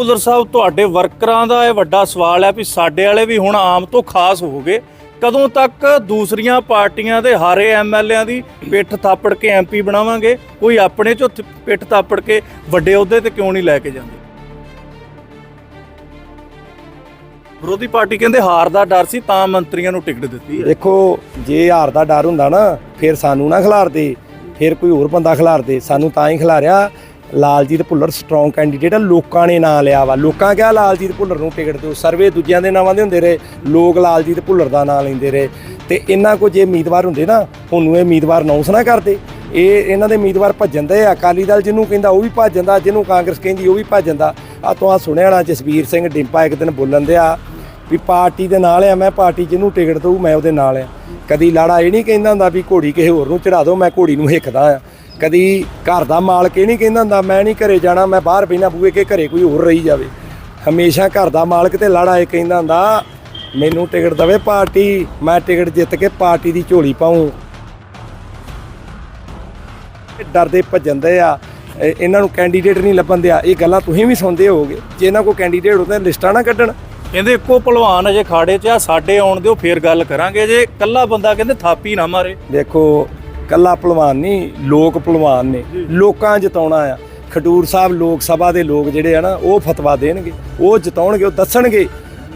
ਭੁੱਲਰ ਸਾਹਿਬ, ਤੁਹਾਡੇ ਵਰਕਰਾਂ ਦਾ ਇਹ ਵੱਡਾ ਸਵਾਲ ਹੈ ਵੀ ਸਾਡੇ ਵਾਲੇ ਵੀ ਹੁਣ ਆਮ ਤੋਂ ਖਾਸ ਹੋ ਗਏ। ਕਦੋਂ ਤੱਕ ਦੂਸਰੀਆਂ ਪਾਰਟੀਆਂ ਦੇ ਹਾਰੇ ਐਮਐਲਏਆਂ ਦੀ ਪਿੱਠ ਥਾਪੜ ਕੇ ਐਮਪੀ ਬਣਾਵਾਂਗੇ? ਕੋਈ ਆਪਣੇ ਚੋਂ ਪਿੱਠ ਥਾਪੜ ਕੇ ਵੱਡੇ ਅਹੁਦੇ ਤੇ ਕਿਉਂ ਨਹੀਂ ਲੈ ਕੇ ਜਾਂਦੇ? ਵਿਰੋਧੀ ਪਾਰਟੀ ਕਹਿੰਦੇ ਹਾਰ ਦਾ ਡਰ ਸੀ, ਤਾਂ ਮੰਤਰੀਆਂ ਨੂੰ ਟਿਕਟ ਦਿੱਤੀ ਹੈ। ਦੇਖੋ, ਜੇ ਹਾਰ ਦਾ ਡਰ ਹੁੰਦਾ ਨਾ, ਫਿਰ ਸਾਨੂੰ ਨਾ ਖਿਲਾਰਦੇ। ਫਿਰ ਕੋਈ ਹੋਰ ਬੰਦਾ ਖਿਲਾਰਦੇ। ਸਾਨੂੰ ਤਾਂ ਹੀ ਖਿਲਾਰਿਆ ਲਾਲਜੀਤ ਭੁੱਲਰ ਸਟਰੋਂਗ ਕੈਂਡੀਡੇਟ ਆ, ਲੋਕਾਂ ਨੇ ਨਾਂ ਲਿਆ ਵਾ। ਲੋਕਾਂ ਕਿਹਾ ਲਾਲਜੀਤ ਭੁੱਲਰ ਨੂੰ ਟਿਕਟ ਦਿਓ। ਸਰਵੇ ਦੂਜਿਆਂ ਦੇ ਨਾਵਾਂ ਦੇ ਹੁੰਦੇ ਰਹੇ, ਲੋਕ ਲਾਲਜੀਤ ਭੁੱਲਰ ਦਾ ਨਾਂ ਲੈਂਦੇ ਰਹੇ। ਤੇ ਇਹਨਾਂ ਕੋ ਜੇ ਉਮੀਦਵਾਰ ਹੁੰਦੇ ਨਾ, ਤੁਹਾਨੂੰ ਇਹ ਉਮੀਦਵਾਰ ਅਨਾਉਂਸ ਨਾ ਕਰਦੇ। ਇਹ ਇਹਨਾਂ ਦੇ ਉਮੀਦਵਾਰ ਭੱਜਣ ਦੇ ਆ। ਅਕਾਲੀ ਦਲ ਜਿਹਨੂੰ ਕਹਿੰਦਾ, ਉਹ ਵੀ ਭੱਜ ਜਾਂਦਾ ਜਿਹਨੂੰ ਕਾਂਗਰਸ ਕਹਿੰਦੀ, ਉਹ ਵੀ ਭੱਜ ਜਾਂਦਾ ਆ ਤੋਂ ਆ ਸੁਣਿਆ ਨਾ ਜਸਵੀਰ ਸਿੰਘ ਡਿੰਪਾ ਇੱਕ ਦਿਨ ਬੋਲਣ ਦਿਆ ਵੀ ਪਾਰਟੀ ਦੇ ਨਾਲ ਆ, ਮੈਂ ਪਾਰਟੀ ਜਿਹਨੂੰ ਟਿਕਟ ਦਊ, ਮੈਂ ਉਹਦੇ ਨਾਲ ਆ। ਕਦੀ ਲਾੜਾ ਇਹ ਨਹੀਂ ਕਹਿੰਦਾ ਹੁੰਦਾ ਵੀ ਘੋੜੀ ਕਿਸੇ ਹੋਰ ਨੂੰ ਚੜਾ ਦਿਓ, ਮੈਂ ਘੋੜੀ ਨੂੰ ਹਿੱਕਦਾ ਆ। ਕਦੀ ਘਰ ਦਾ ਮਾਲਕ ਇਹ ਨਹੀਂ ਕਹਿੰਦਾ ਹੁੰਦਾ ਮੈਂ ਨਹੀਂ ਘਰੇ ਜਾਣਾ ਮੈਂ ਬਾਹਰ ਬੈਣਾ ਬੂਏ ਕੇ ਘਰੇ ਕੋਈ ਹੋਰ ਰਹੀ ਜਾਵੇ। ਹਮੇਸ਼ਾ ਘਰ ਦਾ ਮਾਲਕ ਤੇ ਲਾੜਾ ਇਹ ਕਹਿੰਦਾ ਹੁੰਦਾ ਮੈਨੂੰ ਟਿਕਟ ਦਵੇ ਪਾਰਟੀ ਮੈਂ ਟਿਕਟ ਜਿੱਤ ਕੇ ਪਾਰਟੀ ਦੀ ਝੋਲੀ ਪਾਉਂ ਡਰਦੇ ਭੱਜਣਦੇ ਆ। ਇਹ- ਇਹਨਾਂ ਨੂੰ ਕੈਂਡੀਡੇਟ ਨਹੀਂ ਲੱਭਣ ਦਿਆ। ਇਹ ਗੱਲਾਂ ਤੁਸੀਂ ਵੀ ਸੁਣਦੇ ਹੋਵੋਗੇ। ਜੇ ਇਹਨਾਂ ਕੋ ਕੈਂਡੀਡੇਟ ਹੁੰਦੇ ਲਿਸਟਾਂ ਨਾ ਕੱਢਣ। ਕਹਿੰਦੇ ਇੱਕੋ ਭਲਵਾਨ ਅਜੇ ਖਾੜੇ 'ਚ ਆ ਸਾਡੇ ਆਉਣ ਦਿਓ ਫੇਰ ਗੱਲ ਕਰਾਂਗੇ। ਜੇ ਕੱਲਾ ਬੰਦਾ ਕਹਿੰਦੇ ਥਾਪੀ ਨਾ ਮਾਰੇ। ਦੇਖੋ ਕੱਲਾ ਪਹਿਲਵਾਨ ਨਹੀਂ ਲੋਕ ਪਹਿਲਵਾਨ ਨੇ। ਲੋਕਾਂ ਜਿਤਾਉਣਾ ਆ। ਖਡੂਰ ਸਾਹਿਬ ਲੋਕ ਸਭਾ ਦੇ ਲੋਕ ਜਿਹੜੇ ਆ ਨਾ ਉਹ ਫਤਵਾ ਦੇਣਗੇ। ਉਹ ਜਿਤਾਉਣਗੇ ਉਹ ਦੱਸਣਗੇ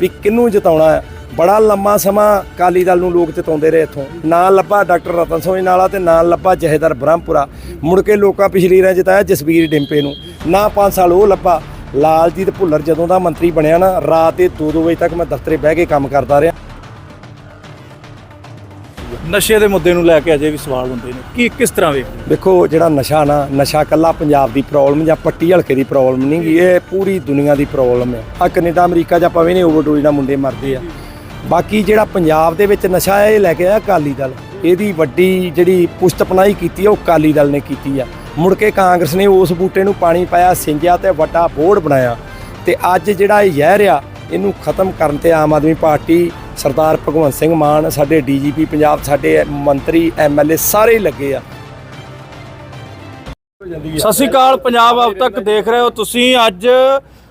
ਵੀ ਕਿਹਨੂੰ ਜਿਤਾਉਣਾ ਆ। ਬੜਾ ਲੰਮਾ ਸਮਾਂ ਕਾਲੀ ਦਲ ਨੂੰ ਲੋਕ ਜਿਤਾਉਂਦੇ ਰਹੇ ਇੱਥੋਂ। ਨਾ ਲੱਭਾ ਡਾਕਟਰ ਰਤਨ ਸੋਹੀ ਨਾਲਾ ਤੇ ਨਾ ਲੱਭਾ ਜਹੇਦਾਰ ਬ੍ਰਹਮਪੁਰਾ। ਮੁੜ ਕੇ ਲੋਕਾਂ ਪਿਛਲੀ ਰਾਂ ਜਿਤਾਇਆ ਜਸਵੀਰ ਡਿੰਪੇ ਨੂੰ। ਨਾ 5 ਸਾਲ ਉਹ ਲੱਭਾ। ਲਾਲਜੀਤ ਭੁੱਲਰ ਜਦੋਂ ਦਾ ਮੰਤਰੀ ਬਣਿਆ ਨਾ ਰਾਤ ਦੇ 2-2 ਵਜੇ ਤੱਕ ਮੈਂ ਦਫ਼ਤਰੇ ਬਹਿ ਕੇ ਕੰਮ ਕਰਦਾ ਰਿਹਾ। ਨਸ਼ੇ ਦੇ ਮੁੱਦੇ ਨੂੰ ਲੈ ਕੇ ਅਜੇ ਵੀ ਸਵਾਲ ਹੁੰਦੇ ਨੇ। ਕੀ, ਕਿਸ ਤਰ੍ਹਾਂ ਵੇਖਦੇ ਦੇਖੋ, ਜਿਹੜਾ ਨਸ਼ਾ ਨਾ, ਨਸ਼ਾ ਕੱਲਾ ਪੰਜਾਬ ਦੀ ਪ੍ਰੋਬਲਮ ਜਾਂ ਪੱਟੀ ਹਲਕੇ ਦੀ ਪ੍ਰੋਬਲਮ ਨਹੀਂ ਗੀ, ਇਹ ਪੂਰੀ ਦੁਨੀਆ ਦੀ ਪ੍ਰੋਬਲਮ ਹੈ। ਆ ਕੈਨੇਡਾ, ਅਮਰੀਕਾ ਜਾਂ ਭਾਵੇਂ ਵੀ ਨੇ ਓਵਰਡੋਜ਼ ਨਾਲ ਮੁੰਡੇ ਮਰਦੇ ਆ। ਬਾਕੀ ਜਿਹੜਾ ਪੰਜਾਬ ਦੇ ਵਿੱਚ ਨਸ਼ਾ ਹੈ ਇਹ ਲੈ ਕੇ ਆਇਆ ਅਕਾਲੀ ਦਲ, ਇਹਦੀ ਵੱਡੀ ਜਿਹੜੀ ਪੁਸ਼ਤਪਨਾਈ ਕੀਤੀ ਆ, ਉਹ ਅਕਾਲੀ ਦਲ ਨੇ ਕੀਤੀ ਆ। ਮੁੜ ਕੇ ਕਾਂਗਰਸ ਨੇ ਉਸ ਬੂਟੇ ਨੂੰ ਪਾਣੀ ਪਾਇਆ ਸਿੰਜਿਆ ਤੇ ਵੱਡਾ ਬੋਰਡ ਬਣਾਇਆ। ਤੇ ਅੱਜ ਜਿਹੜਾ ਇਹ ਜ਼ਹਿਰ ਆ ਇਹਨੂੰ ਖਤਮ ਕਰਨ ਤੇ ਆਮ ਆਦਮੀ ਪਾਰਟੀ ਸਰਦਾਰ ਭਗਵੰਤ ਸਿੰਘ ਮਾਨ, ਸਾਡੇ ਡੀਜੀਪੀ ਪੰਜਾਬ, ਸਾਡੇ ਮੰਤਰੀ ਐਮਐਲਏ ਸਾਰੇ ਹੀ ਲੱਗੇ ਆ। ਸਤਿ ਸ਼੍ਰੀ ਅਕਾਲ, ਪੰਜਾਬ ਅਬ ਤੱਕ ਦੇਖ ਰਹੇ ਹੋ ਤੁਸੀਂ ਅੱਜ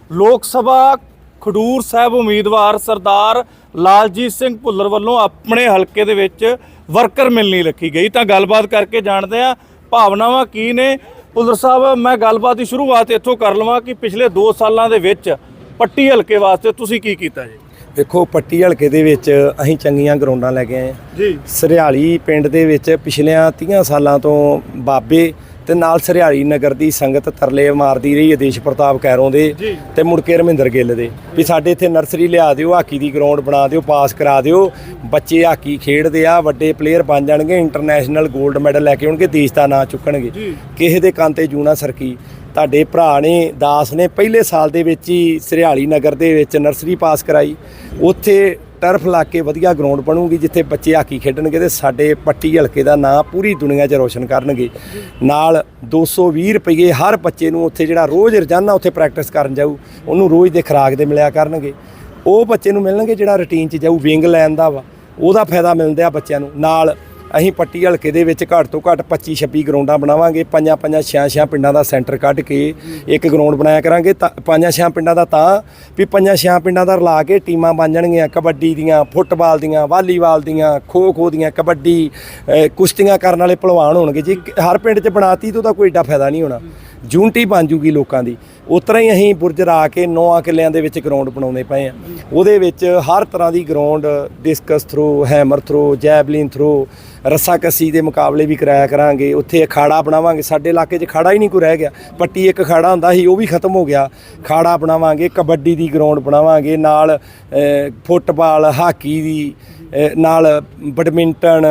ਲੋਕ ਸਭਾ ਖਡੂਰ ਸਾਹਿਬ ਉਮੀਦਵਾਰ ਸਰਦਾਰ ਲਾਲਜੀਤ ਸਿੰਘ ਭੁੱਲਰ ਵੱਲੋਂ ਆਪਣੇ ਹਲਕੇ ਦੇ ਵਿੱਚ ਵਰਕਰ ਮਿਲਣੀ ਰੱਖੀ ਗਈ। ਤਾਂ ਗੱਲਬਾਤ ਕਰਕੇ ਜਾਣਦੇ ਆ ਭਾਵਨਾਵਾਂ ਕੀ ਨੇ। ਭੁੱਲਰ ਸਾਹਿਬ, ਮੈਂ ਗੱਲਬਾਤ ਦੀ ਸ਼ੁਰੂਆਤ ਇੱਥੋਂ ਕਰ ਲਵਾਂ ਕਿ ਪਿਛਲੇ 2 ਸਾਲਾਂ ਦੇ ਵਿੱਚ ਪੱਟੀ ਹਲਕੇ ਵਾਸਤੇ ਤੁਸੀਂ ਕੀ ਕੀਤਾ ਜੀ? ਵੇਖੋ ਪੱਟੀ ਹਲਕੇ ਦੇ ਵਿੱਚ ਅਸੀਂ ਚੰਗੀਆਂ ਗਰਾਊਂਡਾਂ ਲੈ ਕੇ ਆਏ ਹਾਂ। ਜੀ। ਸਰਿਆਲੀ ਪਿੰਡ ਦੇ ਵਿੱਚ ਪਿਛਲਿਆਂ 30 ਸਾਲਾਂ ਤੋਂ ਬਾਬੇ ਤੇ ਨਾਲ ਸਰਿਆਲੀ ਨਗਰ ਦੀ ਸੰਗਤ ਤਰਲੇ ਮਾਰਦੀ ਰਹੀ ਆਦੇਸ਼ ਪ੍ਰਤਾਪ ਕੈਰੋਂ ਦੇ। ਤੇ ਮੁੜ ਕੇ ਰਮਿੰਦਰ ਗਿੱਲ ਦੇ। ਵੀ ਸਾਡੇ ਇੱਥੇ ਨਰਸਰੀ ਲਿਆ ਦਿਓ ਹਾਕੀ ਦੀ ਗਰਾਊਂਡ ਬਣਾ ਦਿਓ ਪਾਸ ਕਰਾ ਦਿਓ। ਬੱਚੇ ਹਾਕੀ ਖੇਡਦੇ ਆ ਵੱਡੇ ਪਲੇਅਰ ਬਣ ਜਾਣਗੇ ਇੰਟਰਨੈਸ਼ਨਲ 골ਡ ਮੈਡਲ ਲੈ ਕੇ ਆਉਣਗੇ ਦੇਸ਼ ਦਾ ਨਾਂ ਚੁੱਕਣਗੇ। ਕਿਸੇ ਦੇ ਕੰਨ ਤੇ ਜੂਣਾ ਸਰਕੀ। ਤੁਹਾਡੇ ਭਰਾ ਨੇ, ਦਾਸ ਨੇ ਪਹਿਲੇ ਸਾਲ ਦੇ ਵਿੱਚ ਹੀ ਸਰਿਆਲੀ ਨਗਰ ਦੇ ਵਿੱਚ ਨਰਸਰੀ ਪਾਸ ਕਰਾਈ। ਉੱਥੇ ਟਰਫ ਲਾ ਕੇ ਵਧੀਆ ਗਰਾਊਂਡ ਬਣੂਗੀ, ਜਿੱਥੇ ਬੱਚੇ ਹਾਕੀ ਖੇਡਣਗੇ ਤੇ ਸਾਡੇ ਪੱਟੀ ਹਲਕੇ ਦਾ ਨਾਂ ਪੂਰੀ ਦੁਨੀਆ 'ਚ ਰੋਸ਼ਨ ਕਰਨਗੇ। ਨਾਲ 220 ਰੁਪਏ ਹਰ ਬੱਚੇ ਨੂੰ ਉੱਥੇ ਜਿਹੜਾ ਰੋਜ਼ ਰੋਜ਼ਾਨਾ ਉੱਥੇ ਪ੍ਰੈਕਟਿਸ ਕਰਨ ਜਾਊ, ਉਹਨੂੰ ਰੋਜ਼ ਦੇ ਖੁਰਾਕ ਦੇ ਮਿਲਿਆ ਕਰਨਗੇ। ਉਹ ਬੱਚੇ ਨੂੰ ਮਿਲਣਗੇ ਜਿਹੜਾ ਰੁਟੀਨ 'ਚ ਜਾਊ ਵਿੰਗ ਲੈਣ ਦਾ ਵਾ, ਉਹਦਾ ਫਾਇਦਾ ਮਿਲਦਾ ਬੱਚਿਆਂ ਨੂੰ। ਨਾਲ ਅਸੀਂ ਪੱਟੀ ਹਲਕੇ ਦੇ ਵਿੱਚ ਘੱਟ ਤੋਂ ਘੱਟ 25 26 ਗਰਾਊਂਡਾਂ ਬਣਾਵਾਂਗੇ, ਪੰਜਾਂ ਪੰਜਾਂ ਛਿਆਂ ਛਿਆਂ ਪਿੰਡਾਂ ਦਾ ਸੈਂਟਰ ਕੱਢ ਕੇ ਇੱਕ ਗਰਾਊਂਡ ਬਣਾਇਆ ਕਰਾਂਗੇ। ਤਾਂ ਪੰਜਾਂ ਛਿਆਂ ਪਿੰਡਾਂ ਦਾ ਤਾਂ ਵੀ ਪੰਜਾਂ ਛਿਆਂ ਪਿੰਡਾਂ ਦਾ ਰਲਾ ਕੇ ਟੀਮਾਂ ਬਣ ਜਾਣਗੀਆਂ, ਕਬੱਡੀ ਦੀਆਂ, ਫੁੱਟਬਾਲ ਦੀਆਂ, ਵਾਲੀਬਾਲ ਦੀਆਂ ਖੋ ਖੋ ਦੀਆਂ, ਕਬੱਡੀ ਕੁਸ਼ਤੀਆਂ ਕਰਨ ਵਾਲੇ ਪਹਿਲਵਾਨ ਹੋਣਗੇ। ਜੀ ਹਰ ਪਿੰਡ 'ਚ ਬਣਾਤੀ ਤਾਂ ਉਹਦਾ ਕੋਈ ਏਡਾ ਫਾਇਦਾ ਨਹੀਂ ਹੋਣਾ। ਯੂਨਿਟੀ ਬਣ ਜੂਗੀ ਲੋਕਾਂ ਦੀ। ਉਤਰਾ ਹੀ ਅਸੀਂ ਬੁਰਜ ਰਾ ਕੇ ਨੌਆਂ ਕਿੱਲਿਆਂ ਦੇ ਵਿੱਚ ਗਰਾਊਂਡ ਬਣਾਉਂਦੇ ਪਏ ਆ ਉਹਦੇ ਵਿੱਚ ਹਰ ਤਰ੍ਹਾਂ ਦੀ ground discus throw hammer throw javelin throw ਰੱਸਾ ਕੱਸੀ ਦੇ ਮੁਕਾਬਲੇ ਵੀ ਕਰਾਇਆ ਕਰਾਂਗੇ। ਉੱਥੇ ਅਖਾੜਾ ਬਣਾਵਾਂਗੇ। ਸਾਡੇ ਇਲਾਕੇ 'ਚ ਖਾੜਾ ਹੀ ਨਹੀਂ ਕੋਈ ਰਹਿ ਗਿਆ। ਪੱਟੀ ਇੱਕ ਖਾੜਾ ਹੁੰਦਾ ਸੀ, ਉਹ ਵੀ ਖਤਮ ਹੋ ਗਿਆ। ਖਾੜਾ ਬਣਾਵਾਂਗੇ, ਕਬੱਡੀ ਦੀ ਗਰਾਊਂਡ ਬਣਾਵਾਂਗੇ। ਨਾਲ ਫੁੱਟਬਾਲ, ਹਾਕੀ ਦੀ ਨਾਲ ਬੈਡਮਿੰਟਨ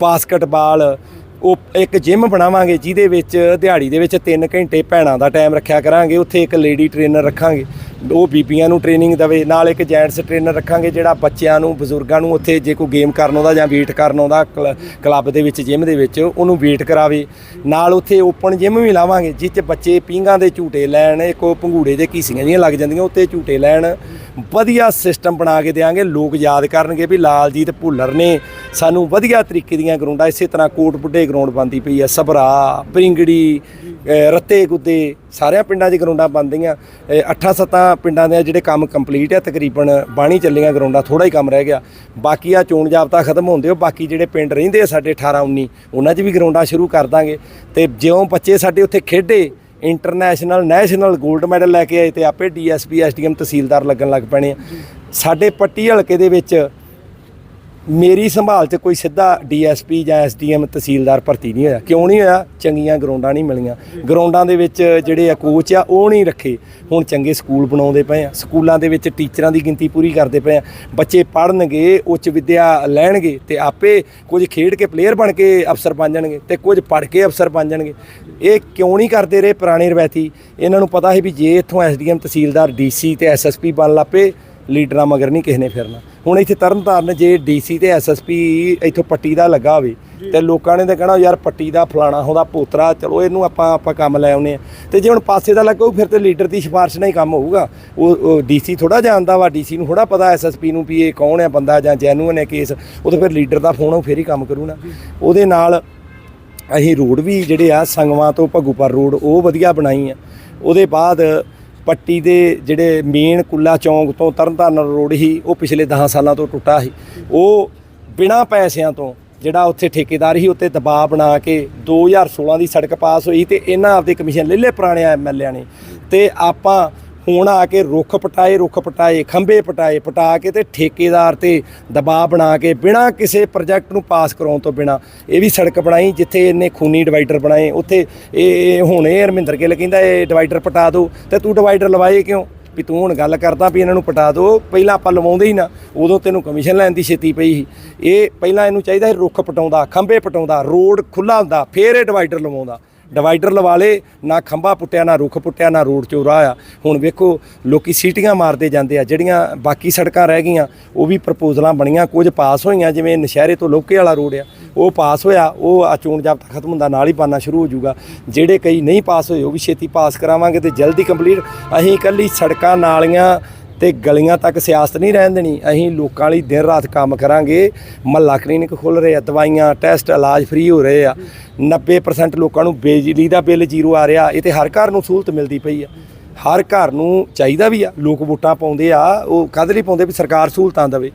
ਬਾਸਕਟਬਾਲ ਉਹ ਇੱਕ ਜਿਮ ਬਣਾਵਾਂਗੇ, ਜਿਹਦੇ ਵਿੱਚ ਦਿਹਾੜੀ ਦੇ ਵਿੱਚ 3 ਘੰਟੇ ਭੈਣਾਂ ਦਾ ਟਾਈਮ ਰੱਖਿਆ ਕਰਾਂਗੇ, ਉੱਥੇ ਇੱਕ ਲੇਡੀ ਟ੍ਰੇਨਰ ਰੱਖਾਂਗੇ। ਉਹ ਬੀਬੀਆਂ ਨੂੰ ਟ੍ਰੇਨਿੰਗ ਦਵੇ, ਨਾਲ ਇੱਕ ਜੈਂਟਸ ਟ੍ਰੇਨਰ ਰੱਖਾਂਗੇ, ਜਿਹੜਾ ਬੱਚਿਆਂ ਨੂੰ, ਬਜ਼ੁਰਗਾਂ ਨੂੰ ਉੱਥੇ ਜੇ ਕੋਈ ਗੇਮ ਕਰਨ ਆਉਂਦਾ ਜਾਂ ਵੇਟ ਕਰਨ ਆਉਂਦਾ, ਕਲ- ਕਲੱਬ ਦੇ ਵਿੱਚ ਜਿਮ ਦੇ ਵਿੱਚ, ਉਹਨੂੰ ਵੇਟ ਕਰਾਵੇ। ਨਾਲ ਉੱਥੇ ਓਪਨ ਜਿਮ ਵੀ ਲਾਵਾਂਗੇ ਜਿਸ 'ਚ ਬੱਚੇ ਪੀਂਘਾਂ ਦੇ ਝੂਟੇ ਲੈਣ, ਇੱਕ ਉਹ ਭੰਗੂੜੇ ਦੇ ਘੀਸੀਆਂ ਜੀਆਂ ਲੱਗ ਜਾਂਦੀਆਂ ਉੱਤੇ ਝੂਟੇ ਲੈਣ। ਵਧੀਆ ਸਿਸਟਮ ਬਣਾ ਕੇ ਦੇਾਂਗੇ ਲੋਕ ਯਾਦ ਕਰਨਗੇ ਵੀ ਲਾਲਜੀਤ ਭੁੱਲਰ ਨੇ ਸਾਨੂੰ ਵਧੀਆ ਤਰੀਕੇ ਦੀਆਂ ਗਰਾਊਂਡਾਂ, ਇਸੇ ਤਰ੍ਹਾਂ ਕੋਟ ਬੁੱਢੇ ਗਰਾਊਂਡ ਬੰਦੀ ਪਈ ਆ ਸਭਰਾ ਪ੍ਰਿੰਗੜੀ ਰੱਤੇ ਗੁੱਦੇ, ਸਾਰਿਆਂ ਪਿੰਡਾਂ 'ਚ ਗਰਾਊਂਡਾਂ ਬਣਦੀਆਂ। ਅੱਠਾਂ ਸੱਤਾਂ ਪਿੰਡਾਂ ਦੇ ਜਿਹੜੇ ਕੰਮ ਕੰਪਲੀਟ ਆ, ਤਕਰੀਬਨ ਬਾਣੀ ਚੱਲੀਆਂ ਗਰਾਊਂਡਾਂ ਥੋੜਾ ਹੀ ਕੰਮ ਰਹਿ ਗਿਆ। ਬਾਕੀ ਆ ਚੋਣ ਜਾਬਤਾ ਖਤਮ ਹੁੰਦੇ ਹੋ ਬਾਕੀ ਜਿਹੜੇ ਪਿੰਡ ਰਹਿੰਦੇ ਆ ਸਾਡੇ 18 19 ਉਹਨਾਂ 'ਚ ਵੀ ਗਰਾਊਂਡਾਂ ਸ਼ੁਰੂ ਕਰ ਦਾਂਗੇ। ਤੇ ਜਿਉਂ ਬੱਚੇ ਸਾਡੇ ਉੱਥੇ ਖੇਡੇ ਇੰਟਰਨੈਸ਼ਨਲ ਨੈਸ਼ਨਲ 골ਡ ਮੈਡਲ ਲੈ ਕੇ ਆਏ ਤੇ ਆਪੇ ਡੀਐਸਪੀ ਐਸਡੀਐਮ ਤਹਿਸੀਲਦਾਰ ਲੱਗਣ ਲੱਗ ਪੈਣੇ ਆ। ਸਾਡੇ ਪੱਟੀ ਹਲਕੇ ਦੇ ਵਿੱਚ ਮੇਰੀ ਸੰਭਾਲ 'ਚ ਕੋਈ ਸਿੱਧਾ ਡੀਐਸਪੀ ਜਾਂ ਐਸਡੀਐਮ ਤਹਿਸੀਲਦਾਰ ਭਰਤੀ ਨਹੀਂ ਹੋਇਆ। ਕਿਉਂ ਨਹੀਂ ਹੋਇਆ? ਚੰਗੀਆਂ ਗਰਾਊਂਡਾਂ ਨਹੀਂ ਮਿਲੀਆਂ। ਗਰਾਊਂਡਾਂ ਦੇ ਵਿੱਚ ਜਿਹੜੇ ਆ ਕੋਚ ਆ, ਉਹ ਨਹੀਂ ਰੱਖੇ। ਹੁਣ ਚੰਗੇ ਸਕੂਲ ਬਣਾਉਂਦੇ ਪਏ ਆ। ਸਕੂਲਾਂ ਦੇ ਵਿੱਚ ਟੀਚਰਾਂ ਦੀ ਗਿਣਤੀ ਪੂਰੀ ਕਰਦੇ ਪਏ ਆ। ਬੱਚੇ ਪੜ੍ਹਨਗੇ, ਉੱਚ ਵਿੱਦਿਆ ਲੈਣਗੇ ਤੇ ਆਪੇ ਕੁਝ ਖੇਡ ਕੇ ਪਲੇਅਰ ਬਣ ਕੇ ਅਫਸਰ ਬਣ ਜਾਣਗੇ ਤੇ ਕੁਝ ਪੜ੍ਹ ਕੇ ਅਫਸਰ ਬਣ ਜਾਣਗੇ। ਇਹ ਕਿਉਂ ਨਹੀਂ ਕਰਦੇ ਰਹੇ ਪੁਰਾਣੇ ਰਵਾਇਤੀ? ਇਹਨਾਂ ਨੂੰ ਪਤਾ ਹੈ ਵੀ ਜੇ ਇੱਥੋਂ ਐਸਡੀਐਮ ਤਹਿਸੀਲਦਾਰ, ਡੀਸੀ ਤੇ ਐਸਐਸਪੀ ਬਣ ਲੱਪੇ ਲੀਡਰਾਂ ਮਗਰ ਨਹੀਂ ਕਿਸੇ ਨੇ ਫਿਰਨਾ। ਹੁਣ ਇੱਥੇ ਤਰਨਤਾਰਨ ਜੇ ਡੀਸੀ ਤੇ ਐਸਐਸਪੀ ਇੱਥੋਂ ਪੱਟੀ ਦਾ ਲੱਗਾ ਹੋਵੇ ਤੇ ਲੋਕਾਂ ਨੇ ਤਾਂ ਕਹਿਣਾ ਯਾਰ ਪੱਟੀ ਦਾ ਫਲਾਣਾ ਹੁੰਦਾ ਪੋਤਰਾ ਚਲੋ ਇਹਨੂੰ ਆਪਾਂ ਆਪਾਂ ਕੰਮ ਲੈ ਆਉਨੇ ਆ ਤੇ ਜੇ ਹੁਣ ਪਾਸੇ ਦਾ ਲੱਗੂ ਫਿਰ ਤੇ ਲੀਡਰ ਦੀ ਸਿਫਾਰਿਸ਼ ਨਾਲ ਹੀ ਕੰਮ ਹੋਊਗਾ। ਉਹ ਡੀਸੀ ਥੋੜਾ ਜਾਣਦਾ ਵਾ ਡੀਸੀ ਨੂੰ ਥੋੜਾ ਪਤਾ ਐਸਐਸਪੀ ਨੂੰ ਵੀ ਇਹ ਕੌਣ ਹੈ ਬੰਦਾ ਜਾਂ ਜੈਨੂਅਨ ਹੈ ਕੇਸ ਉਹ ਤਾਂ ਫਿਰ ਲੀਡਰ ਦਾ ਫੋਨ ਉਹ ਫਿਰ ਹੀ ਕੰਮ ਕਰੂ ਨਾ ਉਹਦੇ ਨਾਲ ਅਸੀਂ ਰੋਡ ਵੀ ਜਿਹੜੇ ਆ ਸੰਗਵਾਂ ਤੋਂ ਭੱਗੂਪਰ ਰੋਡ ਉਹ ਵਧੀਆ ਬਣਾਈ ਆ। ਉਹਦੇ ਬਾਅਦ ਪੱਟੀ ਦੇ ਜਿਹੜੇ ਮੇਨ ਕੁੱਲਾ ਚੌਂਕ ਤੋਂ ਤਰਨਤਾਰਨ ਰੋਡ ਹੀ ਉਹ ਪਿਛਲੇ 10 ਸਾਲਾਂ ਤੋਂ ਟੁੱਟਾ ਸੀ। ਉਹ ਬਿਨਾਂ ਪੈਸਿਆਂ ਤੋਂ ਜਿਹੜਾ ਉੱਥੇ ਠੇਕੇਦਾਰ ਸੀ ਉੱਤੇ ਦਬਾਅ ਬਣਾ ਕੇ 2016 ਦੀ ਸੜਕ ਪਾਸ ਹੋਈ ਤੇ ਇਹਨਾਂ ਆਪਦੇ ਕਮਿਸ਼ਨ ਲੈ ਲਏ ਪੁਰਾਣੇ ਐਮਐਲਏ ਨੇ। ਤੇ ਆਪਾਂ ਹੁਣ ਆ ਕੇ ਰੁੱਖ ਪਟਾਏ ਰੁੱਖ ਪਟਾਏ, ਖੰਭੇ ਪਟਾਏ, ਪਟਾ ਕੇ ਤੇ ਠੇਕੇਦਾਰ ਤੇ ਦਬਾਅ ਬਣਾ ਕੇ ਬਿਨਾਂ ਕਿਸੇ ਪ੍ਰੋਜੈਕਟ ਨੂੰ ਪਾਸ ਕਰਾਉਣ ਤੋਂ ਬਿਨਾਂ ਇਹ ਵੀ ਸੜਕ ਬਣਾਈ ਜਿੱਥੇ ਇਹਨੇ ਖੂਨੀ ਡਿਵਾਈਡਰ ਬਣਾਏ, ਉੱਥੇ ਇਹ ਇਹ ਹੁਣ ਇਹ ਹਰਮਿੰਦਰ ਗਿੱਲ ਕਹਿੰਦਾ ਇਹ ਡਿਵਾਈਡਰ ਪਟਾ ਦਿਓ, ਤੇ ਤੂੰ ਡਿਵਾਈਡਰ ਲਵਾਏ ਕਿਉਂ? ਵੀ ਤੂੰ ਹੁਣ ਗੱਲ ਕਰਦਾ ਵੀ ਇਹਨਾਂ ਨੂੰ ਪਟਾ ਦਿਓ, ਪਹਿਲਾਂ ਆਪਾਂ ਲਵਾਉਂਦੇ ਹੀ ਨਾ, ਉਦੋਂ ਤੈਨੂੰ ਕਮਿਸ਼ਨ ਲੈਣ ਦੀ ਛੇਤੀ ਪਈ ਸੀ। ਇਹ ਪਹਿਲਾਂ ਇਹਨੂੰ ਚਾਹੀਦਾ ਸੀ ਰੁੱਖ ਪਟਾਉਂਦਾ, ਖੰਭੇ ਪਟਾਉਂਦਾ, ਰੋਡ ਖੁੱਲਾ ਹੁੰਦਾ, ਫੇਰ ਇਹ ਡਿਵਾਈਡਰ ਲਵਾਉਂਦਾ। ਡਿਵਾਈਡਰ ਲਵਾ ਲੇ, ਨਾ ਖੰਭਾ ਪੁੱਟਿਆ, ਨਾ ਰੁੱਖ ਪੁੱਟਿਆ, ਨਾ ਰੋਡ ਚੋਰਾ ਆ। ਹੁਣ ਵੇਖੋ, ਲੋਕੀ ਸੀਟੀਆਂ ਮਾਰਦੇ ਜਾਂਦੇ ਆ, ਜਿਹੜੀਆਂ ਬਾਕੀ ਸੜਕਾਂ ਰਹਿ ਗਈਆਂ, ਉਹ ਵੀ ਪ੍ਰਪੋਜ਼ਲਾਂ ਬਣੀਆਂ, ਕੁਝ ਪਾਸ ਹੋਈਆਂ, ਜਿਵੇਂ ਨਸ਼ਹਿਰੇ ਤੋਂ ਲੋਕੇ ਵਾਲਾ ਰੋਡ ਆ, ਉਹ ਪਾਸ ਹੋਇਆ, ਉਹ ਆ ਚੋਣ ਜਾਬਤਾ ਖਤਮ ਹੁੰਦਾ, ਨਾਲ ਹੀ ਪਾਣਾ ਸ਼ੁਰੂ ਹੋ ਜਾਊਗਾ। ਜਿਹੜੇ ਕਈ ਨਹੀਂ ਪਾਸ ਹੋਏ, ਉਹ ਵੀ ਛੇਤੀ ਪਾਸ ਕਰਾਵਾਂਗੇ ਤੇ ਜਲਦੀ ਕੰਪਲੀਟ ਅਸੀਂ ਇਕੱਲੀ ਸੜਕਾਂ ਨਾਲੀਆਂ ਤੇ ਗਲੀਆਂ ਤੱਕ ਸਿਆਸਤ ਨਹੀਂ ਰਹਿਣ ਦੇਣੀ। ਅਸੀਂ ਲੋਕਾਂ ਲਈ ਦਿਨ ਰਾਤ ਕੰਮ ਕਰਾਂਗੇ। ਮਹੱਲਾ ਕਲੀਨਿਕ ਖੁੱਲ ਰਹੇ ਆ, ਦਵਾਈਆਂ, ਟੈਸਟ, ਇਲਾਜ ਫ੍ਰੀ ਹੋ ਰਹੇ ਆ। 90% ਲੋਕਾਂ ਨੂੰ ਬਿਜਲੀ ਦਾ ਬਿੱਲ ਜ਼ੀਰੋ ਆ ਰਿਹਾ। ਇਹ ਤੇ ਹਰ ਘਰ ਨੂੰ ਸਹੂਲਤ ਮਿਲਦੀ ਪਈ ਆ। ਹਰ ਘਰ ਨੂੰ ਚਾਹੀਦਾ ਵੀ ਆ। ਲੋਕ ਵੋਟਾਂ ਪਾਉਂਦੇ ਆ। ਉਹ ਕਦ ਲਈ ਪਾਉਂਦੇ ਵੀ ਸਰਕਾਰ ਸਹੂਲਤਾਂ ਦੇਵੇ।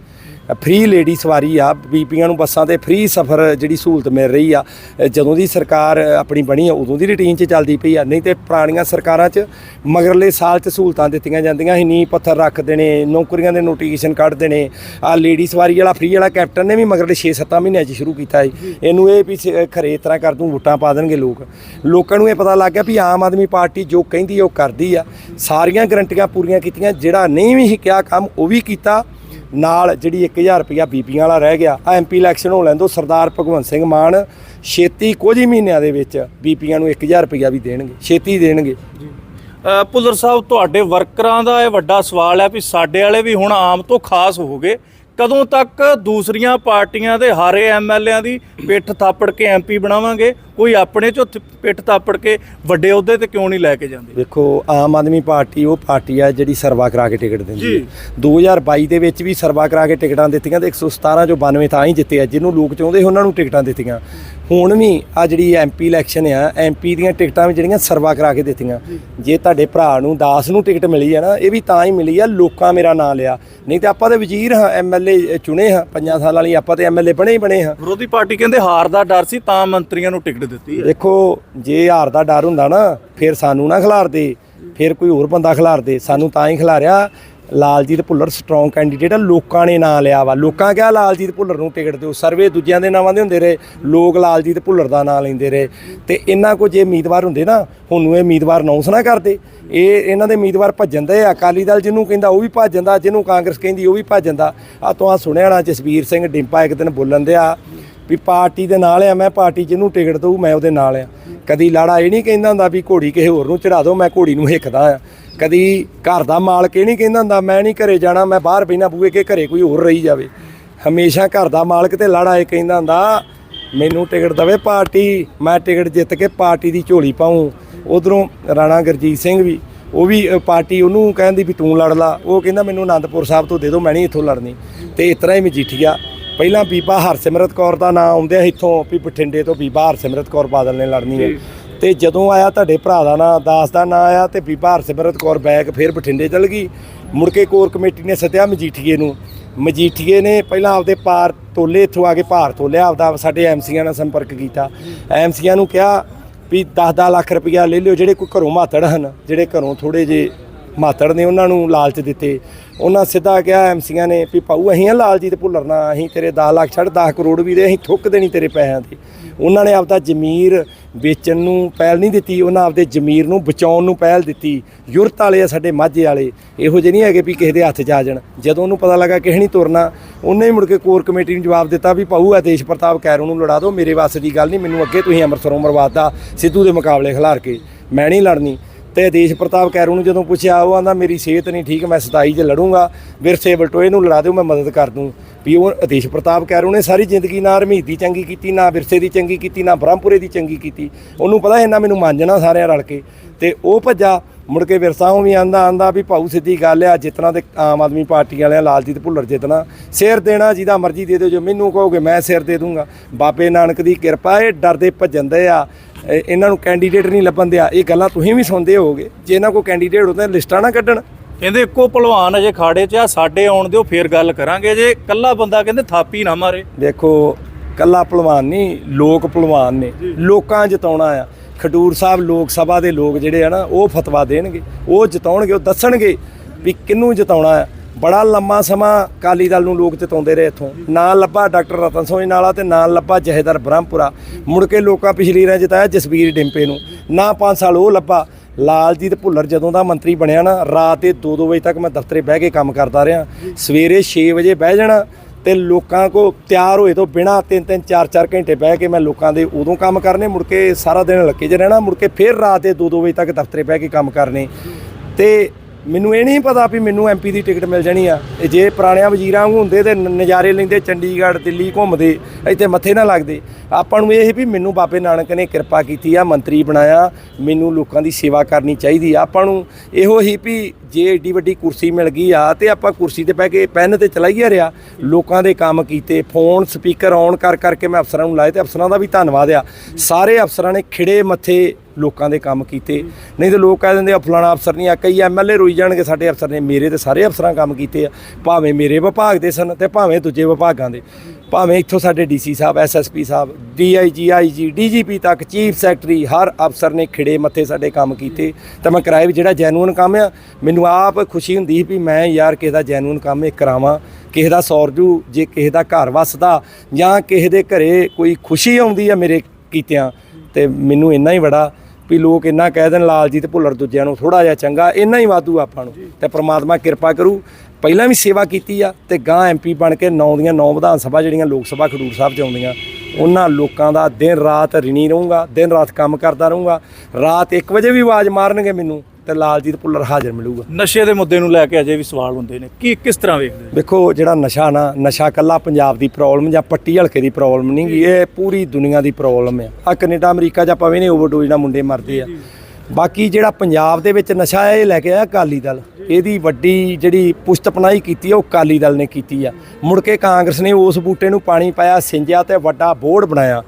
ਫ੍ਰੀ ਲੇਡੀ ਸਵਾਰੀ ਆ ਬੀਪੀਆਂ ਨੂੰ ਬੱਸਾਂ ਤੇ ਫ੍ਰੀ ਸਫ਼ਰ ਜਿਹੜੀ ਸਹੂਲਤ ਮਿਲ ਰਹੀ ਆ ਜਦੋਂ ਦੀ ਸਰਕਾਰ ਆਪਣੀ ਬਣੀ ਆ, ਉਦੋਂ ਦੀ ਰੁਟੀਨ 'ਚ ਚੱਲਦੀ ਪਈ ਆ। ਨਹੀਂ ਤੇ ਪੁਰਾਣੀਆਂ ਸਰਕਾਰਾਂ 'ਚ ਮਗਰਲੇ ਸਾਲ 'ਚ ਸਹੂਲਤਾਂ ਦਿੱਤੀਆਂ ਜਾਂਦੀਆਂ ਸੀ ਨੀ ਪੱਥਰ ਰੱਖ ਦੇਣੇ, ਨੌਕਰੀਆਂ ਦੇ ਨੋਟੀਫਿਕੇਸ਼ਨ ਕੱਢ ਦੇਣੇ। ਆ ਲੇਡੀ ਸਵਾਰੀ ਵਾਲਾ ਫ੍ਰੀ ਵਾਲਾ ਕੈਪਟਨ ਨੇ ਵੀ ਮਗਰਲੇ 6-7 ਮਹੀਨਿਆਂ 'ਚ ਸ਼ੁਰੂ ਕੀਤਾ ਸੀ। ਇਹਨੂੰ ਇਹ ਵੀ ਸ- ਖਰੇ ਤਰ੍ਹਾਂ ਕਰ ਦੂੰ, ਵੋਟਾਂ ਪਾ ਦੇਣਗੇ ਲੋਕ। ਲੋਕਾਂ ਨੂੰ ਇਹ ਪਤਾ ਲੱਗ ਗਿਆ ਵੀ ਆਮ ਆਦਮੀ ਪਾਰਟੀ ਜੋ ਕਹਿੰਦੀ ਉਹ ਕਰਦੀ ਆ। ਸਾਰੀਆਂ ਗਰੰਟੀਆਂ ਪੂਰੀਆਂ ਕੀਤੀਆਂ, ਜਿਹੜਾ ਨਹੀਂ ਵੀ ਸੀ ਕਿਹਾ ਕੰਮ, ਉਹ ਵੀ ਕੀਤਾ। ਨਾਲ ਜਿਹੜੀ 1000 ਰੁਪਇਆ ਬੀਬੀਆਂ ਵਾਲਾ ਰਹਿ ਗਿਆ ਆ ਐਮਪੀ ਇਲੈਕਸ਼ਨ ਹੋ ਲੈਂਦੋ ਸਰਦਾਰ ਭਗਵੰਤ ਸਿੰਘ ਮਾਨ ਛੇਤੀ ਕੁਝ ਹੀ ਮਹੀਨਿਆਂ ਦੇ ਵਿੱਚ ਬੀਬੀਆਂ ਨੂੰ 1000 ਰੁਪਇਆ ਵੀ ਦੇਣਗੇ ਛੇਤੀ ਦੇਣਗੇ। ਅ, ਭੁੱਲਰ ਸਾਹਿਬ ਤੁਹਾਡੇ ਵਰਕਰਾਂ ਦਾ ਇਹ ਵੱਡਾ ਸਵਾਲ ਹੈ ਵੀ ਸਾਡੇ ਵਾਲੇ ਵੀ ਹੁਣ ਆਮ ਤੋਂ ਖਾਸ ਹੋ ਗਏ। ਕਦੋਂ ਤੱਕ ਦੂਸਰੀਆਂ ਪਾਰਟੀਆਂ ਦੇ ਹਾਰੇ ਐਮਐਲਏਆਂ ਦੀ ਪਿੱਠ ਥਾਪੜ ਕੇ ਐਮਪੀ ਬਣਾਵਾਂਗੇ? ਕੋਈ ਆਪਣੇ ਚੋਂ ਪਿੱਠ ਥਾਪੜ ਕੇ ਵੱਡੇ ਅਹੁਦੇ ਤੇ ਕਿਉਂ ਨਹੀਂ ਲੈ ਕੇ ਜਾਂਦੇ? ਵੇਖੋ ਆਮ ਆਦਮੀ ਪਾਰਟੀ ਉਹ ਪਾਰਟੀ ਆ ਜਿਹੜੀ ਸਰਵਾ ਕਰਾ ਕੇ ਟਿਕਟ ਦਿੰਦੀ ਜੀ। ਹੈ। 2022 ਦੇ ਵਿੱਚ ਵੀ ਸਰਵਾ ਕਰਾ ਕੇ ਟਿਕਟਾਂ ਦਿੱਤੀਆਂ ਤੇ 117 ਚੋਂ 92 ਤਾਂ ਹੀ ਜਿੱਤੇ ਆ ਜਿਹਨੂੰ ਲੋਕ ਚਾਹੁੰਦੇ ਉਹਨਾਂ ਨੂੰ ਟਿਕਟਾਂ ਦਿੱਤੀਆਂ। ਹੁਣ ਵੀ ਆ ਜਿਹੜੀ ਐਮਪੀ ਇਲੈਕਸ਼ਨ ਆ ਐਮਪੀ ਦੀਆਂ ਟਿਕਟਾਂ ਵੀ ਜਿਹੜੀਆਂ ਸਰਵਾ ਕਰਾ ਕੇ ਦਿੱਤੀਆਂ। ਜੇ। ਤੁਹਾਡੇ ਭਰਾ ਨੂੰ ਦਾਸ ਨੂੰ ਟਿਕਟ ਮਿਲੀ ਆ ਨਾ ਇਹ ਵੀ ਤਾਂ ਹੀ ਮਿਲੀ ਆ ਲੋਕਾਂ ਮੇਰਾ ਨਾਂ ਲਿਆ। ਨਹੀਂ ਤੇ ਆਪਾਂ ਤੇ ਵਜ਼ੀਰ ਹਾਂ ਐਮਐਲਏ ਚੁਣੇ ਹਾਂ ਪੰਜਾਂ ਸਾਲਾਂ ਲਈ ਆਪਾਂ ਤੇ ਐਮਐਲਏ ਬਣੇ ਹੀ ਬਣੇ ਹਾਂ। ਵਿਰੋਧੀ ਪਾਰਟੀ ਕਹਿੰਦੇ ਹਾਰ ਦਾ ਡਰ ਸੀ ਤਾਂ ਮੰਤਰੀਆਂ ਨੂੰ ਟਿਕਟ ਦਿੱਤੀ ਹੈ? ਦੇਖੋ, ਜੇ ਹਾਰ ਦਾ ਡਰ ਹੁੰਦਾ ਨਾ, ਫਿਰ ਸਾਨੂੰ ਨਾ ਖਿਲਾਰਦੇ। ਫਿਰ ਕੋਈ ਹੋਰ ਬੰਦਾ ਖਿਲਾਰਦੇ। ਸਾਨੂੰ ਤਾਂ ਹੀ ਖਿਲਾਰਿਆ ਲਾਲਜੀਤ ਭੁੱਲਰ ਸਟਰੋਂਗ ਕੈਂਡੀਡੇਟ ਆ। ਲੋਕਾਂ ਨੇ ਨਾਂ ਲਿਆ ਵਾ। ਲੋਕਾਂ ਕਿਹਾ ਲਾਲਜੀਤ ਭੁੱਲਰ ਨੂੰ ਟਿਕਟ ਦਿਓ। ਸਰਵੇ ਦੂਜਿਆਂ ਦੇ ਨਾਵਾਂ ਦੇ ਹੁੰਦੇ ਰਹੇ। ਲੋਕ ਲਾਲਜੀਤ ਭੁੱਲਰ ਦਾ ਨਾਂ ਲੈਂਦੇ ਰਹੇ। ਤੇ ਇਹਨਾਂ ਕੋ ਜੇ ਉਮੀਦਵਾਰ ਹੁੰਦੇ ਨਾ, ਹੁਣ ਇਹ ਉਮੀਦਵਾਰ ਅਨਾਉਂਸ ਨਾ ਕਰਦੇ। ਇਹ, ਇਹਨਾਂ ਦੇ ਉਮੀਦਵਾਰ ਭੱਜਣ ਦੇ ਆ। ਅਕਾਲੀ ਦਲ ਜਿਹਨੂੰ ਕਹਿੰਦਾ, ਉਹ ਵੀ ਭੱਜ ਜਾਂਦਾ। ਜਿਹਨੂੰ ਕਾਂਗਰਸ ਕਹਿੰਦੀ, ਉਹ ਵੀ ਭੱਜ ਜਾਂਦਾ। ਆ ਤੋਂ ਆ ਸੁਣਿਆ ਨਾ ਜਸਵੀਰ ਸਿੰਘ, ਡਿੰਪਾ ਇੱਕ ਦਿਨ ਬੋਲਣ ਦਿਆ। ਵੀ ਪਾਰਟੀ ਦੇ ਨਾਲ ਆ, ਮੈਂ ਪਾਰਟੀ ਜਿਹਨੂੰ ਟਿਕਟ ਦਊ, ਮੈਂ ਉਹਦੇ ਨਾਲ ਆ। ਕਦੀ ਲਾੜਾ ਇਹ ਨਹੀਂ ਕਹਿੰਦਾ ਹੁੰਦਾ ਵੀ ਘੋੜੀ ਕਿਸੇ ਹੋਰ ਨੂੰ ਚੜਾ ਦਿਓ ਮੈਂ ਘੋੜੀ ਨੂੰ ਹਿੱਕਦਾ ਆ। ਕਦੀ ਘਰ ਦਾ ਮਾਲਕ ਇਹ ਨਹੀਂ ਕਹਿੰਦਾ ਹੁੰਦਾ, ਮੈਂ ਨਹੀਂ ਘਰੇ ਜਾਣਾ, ਮੈਂ ਬਾਹਰ ਬੈਣਾ ਬੂਏ ਕੇ ਘਰੇ ਕੋਈ ਹੋਰ ਰਹੀ ਜਾਵੇ। ਹਮੇਸ਼ਾ ਘਰ ਦਾ ਮਾਲਕ ਤੇ ਲਾੜਾ ਇਹ ਕਹਿੰਦਾ ਹੁੰਦਾ, ਮੈਨੂੰ ਟਿਕਟ ਦਵੇ ਪਾਰਟੀ, ਮੈਂ ਟਿਕਟ ਜਿੱਤ ਕੇ ਪਾਰਟੀ ਦੀ ਝੋਲੀ ਪਾਉਂ ਉਧਰੋਂ ਰਾਣਾ ਗੁਰਜੀਤ ਸਿੰਘ ਵੀ, ਉਹ ਵੀ ਪਾਰਟੀ ਉਹਨੂੰ ਕਹਿੰਦੀ ਵੀ ਤੂੰ ਲੜ ਲਾ। ਉਹ ਕਹਿੰਦਾ, ਮੈਨੂੰ ਆਨੰਦਪੁਰ ਸਾਹਿਬ ਤੋਂ ਦੇ ਦਿਓ ਮੈਂ ਨਹੀਂ ਇੱਥੋਂ ਲੜਨੀ। ਤੇ ਇਸ ਤਰ੍ਹਾਂ ਹੀ ਮਜੀਠੀਆ ਪਹਿਲਾਂ ਬੀਬਾ ਹਰਸਿਮਰਤ ਕੌਰ ਦਾ ਨਾਂ ਆਉਂਦਿਆ ਇੱਥੋਂ ਵੀ ਬਠਿੰਡੇ ਤੋਂ ਬੀਬਾ ਹਰਸਿਮਰਤ ਕੌਰ ਬਾਦਲ ਨੇ ਲੜਨੀ ਹੈ। ਤੇ ਜਦੋਂ ਆਇਆ ਤੁਹਾਡੇ ਭਰਾ ਦਾ ਨਾਂ ਦਾਸ ਦਾ ਨਾਂ ਆਇਆ ਤੇ ਬੀਬਾ ਹਰਸਿਮਰਤ ਕੌਰ ਬੈਗ ਫਿਰ ਬਠਿੰਡੇ ਚਲ ਗਈ। ਮੁੜ ਕੇ ਕੋਰ ਕਮੇਟੀ ਨੇ ਸੱਦਿਆ ਮਜੀਠੀਏ ਨੂੰ। ਮਜੀਠੀਏ ਨੇ ਪਹਿਲਾਂ ਆਪਦੇ ਪਾਰ ਤੋਲੇ ਇੱਥੋਂ ਆ ਕੇ ਭਾਰ ਤੋਲਿਆ ਆਪਦਾ ਸਾਡੇ ਐਮਸੀਆਂ ਨਾਲ ਸੰਪਰਕ ਕੀਤਾ। ਐਮਸੀਆਂ ਨੂੰ ਕਿਹਾ ਵੀ 10-10 ਲੱਖ ਰੁਪਇਆ ਲੈ ਲਿਓ ਜਿਹੜੇ ਕੋਈ ਘਰੋਂ ਮਾਤੜ ਹਨ ਜਿਹੜੇ ਘਰੋਂ ਥੋੜੇ ਜੇ ਮਾਤੜ ਨੇ ਉਹਨਾਂ ਨੂੰ ਲਾਲਚ ਦਿੱਤੇ। ਉਹਨਾਂ ਸਿੱਧਾ ਕਿਹਾ ਐਮਸੀਆਂ ਨੇ ਵੀ ਪਾਉ ਅਸੀਂ ਆ ਲਾਲਜੀਤ ਭੁੱਲਰ ਨਾ, ਅਸੀਂ ਤੇਰੇ 10 ਲੱਖ ਛੱਡ 10 ਕਰੋੜ ਵੀ ਦੇ, ਅਸੀਂ ਥੁੱਕ ਦੇਣੀ ਤੇਰੇ ਪੈਸਿਆਂ 'ਤੇ। ਉਹਨਾਂ ਨੇ ਆਪਦਾ ਜ਼ਮੀਰ ਵੇਚਣ ਨੂੰ ਪਹਿਲ ਨਹੀਂ ਦਿੱਤੀ, ਉਹਨਾਂ ਆਪਦੇ ਜ਼ਮੀਰ ਨੂੰ ਬਚਾਉਣ ਨੂੰ ਪਹਿਲ ਦਿੱਤੀ। ਯੁਰਤ ਵਾਲੇ ਆ ਸਾਡੇ, ਮਾਝੇ ਵਾਲੇ। ਇਹੋ ਜਿਹੇ ਨਹੀਂ ਹੈਗੇ ਵੀ ਕਿਸੇ ਦੇ ਹੱਥ 'ਚ ਆ ਜਾਣ। ਜਦੋਂ ਉਹਨੂੰ ਪਤਾ ਲੱਗਾ ਕਿਸੇ ਨਹੀਂ ਤੁਰਨਾ, ਉਹਨੇ ਹੀ ਮੁੜ ਕੇ ਕੋਰ ਕਮੇਟੀ ਨੂੰ ਜਵਾਬ ਦਿੱਤਾ ਵੀ ਪਾਉ ਆਦੇਸ਼ ਪ੍ਰਤਾਪ ਕੈਰੋਂ ਨੂੰ ਲੜਾ ਦਿਓ, ਮੇਰੇ ਵਾਸਤੇ ਦੀ ਗੱਲ ਨਹੀਂ, ਮੈਨੂੰ ਅੱਗੇ ਤੁਸੀਂ ਅੰਮ੍ਰਿਤਸਰੋਂ ਮਰਵਾਦਾ ਸਿੱਧੂ ਦੇ ਮੁਕਾਬਲੇ ਖਿਲਾਰ ਕੇ। ਮੈਂ ਨਹੀਂ ਲੜਨੀ। ਤੇ ਆਦੇਸ਼ ਪ੍ਰਤਾਪ ਕੈਰੂ ਨੂੰ ਜਦੋਂ ਪੁੱਛਿਆ, ਉਹ ਆਂਦਾ, ਮੇਰੀ ਸਿਹਤ ਨਹੀਂ ਠੀਕ, ਮੈਂ 27 'ਚ ਲੜੂੰਗਾ। ਵਿਰਸੇ ਬਲਟੋਏ ਨੂੰ ਲੜਾ ਦਿਓ, ਮੈਂ ਮਦਦ ਕਰ ਦੂੰ। ਵੀ ਉਹ ਆਦੇਸ਼ ਪ੍ਰਤਾਪ ਕੈਰੂ ਨੇ ਸਾਰੀ ਜ਼ਿੰਦਗੀ ਨਾ ਹਰਮੀਤ ਦੀ ਚੰਗੀ ਕੀਤੀ, ਨਾ ਵਿਰਸੇ ਦੀ ਚੰਗੀ ਕੀਤੀ, ਨਾ ਬ੍ਰਹਮਪੁਰੇ ਦੀ ਚੰਗੀ ਕੀਤੀ। ਉਹਨੂੰ ਪਤਾ ਇਹਨਾਂ ਮੈਨੂੰ ਮਾਂਜਣਾ ਸਾਰਿਆਂ ਰਲ ਕੇ। ਤੇ ਉਹ ਭੱਜਾ, ਮੁੜ ਕੇ ਵਿਰਸਾੋਂ ਵੀ ਆਂਦਾ ਆਂਦਾ ਵੀ ਭਾਊ, ਸਿੱਧੀ ਗੱਲ ਆ, ਜਿਤਨਾ ਤੇ ਆਮ ਆਦਮੀ ਪਾਰਟੀ ਵਾਲਿਆਂ, ਲਾਲਜੀਤ ਭੁੱਲਰ ਜਿੱਤਣਾ ਸਿਰ ਦੇਣਾ ਜਿਹਦਾ ਮਰਜ਼ੀ ਦੇ ਦਿਓ, ਜੋ ਮੈਨੂੰ ਕਹੋਗੇ ਮੈਂ ਸਿਰ ਦੇ ਦੂੰਗਾ। ਬਾਬੇ ਨਾਨਕ ਦੀ ਕਿਰਪਾ, ਇਹ ਡਰਦੇ ਭੱਜਣਦੇ ਆ। ਇਹਨਾਂ ਨੂੰ ਕੈਂਡੀਡੇਟ ਨਹੀਂ ਲੱਭਣ ਦਿਆ। ਇਹ ਗੱਲਾਂ ਤੁਸੀਂ ਵੀ ਸੁਣਦੇ ਹੋਵੋਗੇ। ਜੇ ਇਹਨਾਂ ਕੋ ਕੈਂਡੀਡੇਟ ਹੁੰਦੇ ਲਿਸਟਾਂ ਨਾ ਕੱਢਣ। ਕਹਿੰਦੇ ਇੱਕੋ ਭਲਵਾਨ ਅਜੇ ਖਾੜੇ 'ਚ ਆ ਸਾਡੇ ਆਉਣ ਦਿਓ ਫੇਰ ਗੱਲ ਕਰਾਂਗੇ। ਜੇ ਕੱਲਾ ਬੰਦਾ ਕਹਿੰਦੇ ਥਾਪੀ ਨਾ ਮਾਰੇ। ਦੇਖੋ ਕੱਲਾ ਪਹਿਲਵਾਨ ਨਹੀਂ ਲੋਕ ਪਹਿਲਵਾਨ ਨੇ। ਲੋਕਾਂ ਜਿਤਾਉਣਾ ਆ। ਖਡੂਰ ਸਾਹਿਬ ਲੋਕ ਸਭਾ ਦੇ ਲੋਕ ਜਿਹੜੇ ਆ ਨਾ ਉਹ ਫਤਵਾ ਦੇਣਗੇ। ਉਹ ਜਿਤਾਉਣਗੇ ਉਹ ਦੱਸਣਗੇ ਵੀ ਕਿਹਨੂੰ ਜਿਤਾਉਣਾ ਆ। ਬੜਾ ਲੰਮਾ ਸਮਾਂ ਕਾਲੀ ਦਲ ਨੂੰ ਲੋਕ ਜਿਤਾਉਂਦੇ ਰਹੇ ਇੱਥੋਂ। ਨਾ ਲੱਭਾ ਡਾਕਟਰ ਰਤਨ ਸੋਹੀ ਨਾਲਾ ਤੇ ਨਾ ਲੱਭਾ ਜਹੇਦਾਰ ਬ੍ਰਹਮਪੁਰਾ। ਮੁੜ ਕੇ ਲੋਕਾਂ ਪਿਛਲੀ ਰਾਂ ਜਿਤਾਇਆ ਜਸਵੀਰ ਡਿੰਪੇ ਨੂੰ। ਨਾ 5 ਸਾਲ ਉਹ ਲੱਭਾ। ਲਾਲਜੀਤ ਭੁੱਲਰ ਜਦੋਂ ਦਾ ਮੰਤਰੀ ਬਣਿਆ ਨਾ, ਰਾਤ ਦੇ 2-2 ਵਜੇ ਤੱਕ ਮੈਂ ਦਫ਼ਤਰੇ ਬਹਿ ਕੇ ਕੰਮ ਕਰਦਾ ਰਿਹਾ। ਸਵੇਰੇ 6 ਵਜੇ ਬਹਿ ਜਾਣਾ ਤੇ ਲੋਕਾਂ ਕੋ ਤਿਆਰ ਹੋਏ ਤੋਂ ਬਿਨਾ 3-3 4-4 ਘੰਟੇ ਬਹਿ ਕੇ ਮੈਂ ਲੋਕਾਂ ਦੇ ਉਦੋਂ ਕੰਮ ਕਰਨੇ, ਮੁੜ ਕੇ ਸਾਰਾ ਦਿਨ ਲੱਗੇ 'ਚ ਰਹਿਣਾ, ਮੁੜ ਕੇ ਫਿਰ ਰਾਤ ਦੇ 2-2 ਵਜੇ ਤੱਕ ਦਫ਼ਤਰੇ ਬਹਿ ਕੇ ਕੰਮ ਕਰਨੇ। ਤੇ ਮੈਨੂੰ ਇਹ ਨਹੀਂ ਪਤਾ ਵੀ ਮੈਨੂੰ ਐਮਪੀ ਦੀ ਟਿਕਟ ਮਿਲ ਜਾਣੀ ਆ। ਇਹ ਜੇ ਪੁਰਾਣਿਆਂ ਵਜ਼ੀਰਾਂ ਵਾਂਗੂ ਹੁੰਦੇ ਤੇ ਨ- ਨਜ਼ਾਰੇ ਲੈਂਦੇ ਚੰਡੀਗੜ੍ਹ, ਦਿੱਲੀ ਘੁੰਮਦੇ, ਇੱਥੇ ਮੱਥੇ ਨਾ ਲੱਗਦੇ। ਆਪਾਂ ਨੂੰ ਇਹ ਸੀ ਵੀ ਮੈਨੂੰ ਬਾਬੇ ਨਾਨਕ ਨੇ ਕਿਰਪਾ ਕੀਤੀ ਆ, ਮੰਤਰੀ ਬਣਾਇਆ। ਮੈਨੂੰ ਲੋਕਾਂ ਦੀ ਸੇਵਾ ਕਰਨੀ ਚਾਹੀਦੀ ਆ। ਆਪਾਂ ਨੂੰ ਇਹੋ ਹੀ ਵੀ ਜੇ ਏਡੀ ਵੱਡੀ ਕੁਰਸੀ ਮਿਲ ਗਈ ਆ ਤੇ ਆਪਾਂ ਕੁਰਸੀ ਤੇ ਬਹਿ ਕੇ ਪੈਨ ਤੇ ਚਲਾਈਏ ਰਿਆ ਲੋਕਾਂ ਦੇ ਕੰਮ ਕੀਤੇ, ਫੋਨ, ਸਪੀਕਰ ਔਨ ਕਰ ਕਰਕੇ ਮੈਂ ਅਫਸਰਾਂ ਨੂੰ ਲਾਏ ਤੇ ਅਫਸਰਾਂ ਦਾ ਵੀ ਧੰਨਵਾਦ ਆ। ਸਾਰੇ ਅਫਸਰਾਂ ਨੇ ਖਿੜੇ ਮੱਥੇ ਲੋਕਾਂ ਦੇ ਕੰਮ ਕੀਤੇ। ਨਹੀਂ ਤੇ ਲੋਕ ਕਹਿ ਦਿੰਦੇ ਆ, ਫਲਾਣਾ ਅਫਸਰ ਨਹੀਂ ਆ, ਕਈ ਐਮਐਲਏ ਰੋਈ ਜਾਣਗੇ, ਸਾਡੇ ਅਫਸਰ ਨੇ ਮੇਰੇ ਤੇ ਸਾਰੇ ਅਫਸਰਾਂ ਕੰਮ ਕੀਤੇ ਆ। ਭਾਵੇਂ ਮੇਰੇ ਵਿਭਾਗ ਦੇ ਸਨ ਤੇ ਭਾਵੇਂ ਦੂਜੇ ਵਿਭਾਗਾਂ ਦੇ। ਭਾਵੇਂ ਇੱਥੋਂ ਸਾਡੇ ਡੀਸੀ ਸਾਹਿਬ ਐਸਐਸਪੀ ਸਾਹਿਬ ਡੀਆਈਜੀ ਆਈਜੀ ਡੀਜੀਪੀ ਤੱਕ ਚੀਫ ਸੈਕਟਰੀ ਹਰ ਅਫਸਰ ਨੇ ਖਿੜੇ ਮੱਥੇ ਸਾਡੇ ਕੰਮ ਕੀਤੇ। ਤਾਂ ਮੈਂ ਕਰਾਇਆ ਵੀ ਜਿਹੜਾ ਜੈਨੂਇਨ ਕੰਮ ਆ, ਮੈਨੂੰ ਆਪ ਖੁਸ਼ੀ ਹੁੰਦੀ ਸੀ ਵੀ ਮੈਂ ਯਾਰ ਕਿਸੇ ਦਾ ਜੈਨੂਇਨ ਕੰਮ ਇਹ ਕਰਾਵਾਂ, ਕਿਸੇ ਦਾ ਸੌਰਜੂ ਜੇ ਕਿਸੇ ਦਾ ਘਰ ਵਸਦਾ ਜਾਂ ਕਿਸੇ ਦੇ ਘਰੇ ਕੋਈ ਖੁਸ਼ੀ ਆਉਂਦੀ ਆ ਮੇਰੇ ਕੀਤਿਆਂ, ਤੇ ਮੈਨੂੰ ਇੰਨਾ ਹੀ ਬੜਾ ਵੀ ਲੋਕ ਇੰਨਾ ਕਹਿ ਦੇਣ ਲਾਲਜੀਤ ਭੁੱਲਰ ਦੂਜਿਆਂ ਨੂੰ ਥੋੜਾ ਜਿਹਾ ਚੰਗਾ ਇੰਨਾ ਹੀ ਵਾਧੂ ਆਪਾਂ ਨੂੰ। ਤੇ ਪ੍ਰਮਾਤਮਾ ਕਿਰਪਾ ਕਰੂ। ਪਹਿਲਾਂ ਵੀ ਸੇਵਾ ਕੀਤੀ ਆ ਤੇ ਗਾਂ ਐਮਪੀ ਬਣ ਕੇ ਨੌ ਦੀਆਂ ਨੌ ਵਿਧਾਨ ਸਭਾ ਜਿਹੜੀਆਂ ਲੋਕ ਸਭਾ ਖਡੂਰ ਸਾਹਿਬ ਚ ਆਉਂਦੀਆਂ ਉਹਨਾਂ ਲੋਕਾਂ ਦਾ ਦਿਨ ਰਾਤ ਰਿਣੀ ਰਹੂੰਗਾ ਦਿਨ ਰਾਤ ਕੰਮ ਕਰਦਾ ਰਹੂੰਗਾ। ਰਾਤ 1 ਵਜੇ ਵੀ ਆਵਾਜ਼ ਮਾਰਨਗੇ ਮੈਨੂੰ। ਤੇ ਲਾਲਜੀਤ ਭੁੱਲਰ ਹਾਜ਼ਰ ਮਿਲੂਗਾ। ਨਸ਼ੇ ਦੇ ਮੁੱਦੇ ਨੂੰ ਲੈ ਕੇ ਅਜੇ ਵੀ ਸਵਾਲ ਹੁੰਦੇ ਨੇ। ਕੀ ਕਿਸ ਤਰ੍ਹਾਂ ਵੇਖਦੇ ਹੋ? ਦੇਖੋ ਜਿਹੜਾ ਨਸ਼ਾ ਨਾ ਨਸ਼ਾ ਕੱਲਾ ਪੰਜਾਬ ਦੀ ਪ੍ਰੋਬਲਮ ਜਾਂ ਪੱਟੀ ਹਲਕੇ ਦੀ ਪ੍ਰੋਬਲਮ ਨਹੀਂ ਗੀ ਇਹ ਪੂਰੀ ਦੁਨੀਆ ਦੀ ਪ੍ਰੋਬਲਮ ਆ। ਆ ਕੈਨੇਡਾ ਅਮਰੀਕਾ 'ਚ ਆਪਾਂ ਵੀ ਨੇ ਓਵਰਡੋਜ਼ ਨਾਲ ਮੁੰਡੇ ਮਰਦੇ ਆ। ਬਾਕੀ ਜਿਹੜਾ ਪੰਜਾਬ ਦੇ ਵਿੱਚ ਨਸ਼ਾ ਹੈ ਇਹ ਲੈ ਕੇ ਆਇਆ ਅਕਾਲੀ ਦਲ ਇਹਦੀ ਵੱਡੀ ਜਿਹੜੀ ਪੁਸ਼ਤਪਨਾਈ ਕੀਤੀ ਆ ਉਹ ਅਕਾਲੀ ਦਲ ਨੇ ਕੀਤੀ ਆ। ਮੁੜ ਕੇ ਕਾਂਗਰਸ ਨੇ ਉਸ ਬੂਟੇ ਨੂੰ ਪਾਣੀ ਪਾਇਆ ਸਿੰਜਿਆ ਤੇ ਵੱਡਾ ਬੋਰਡ ਬਣਾਇਆ।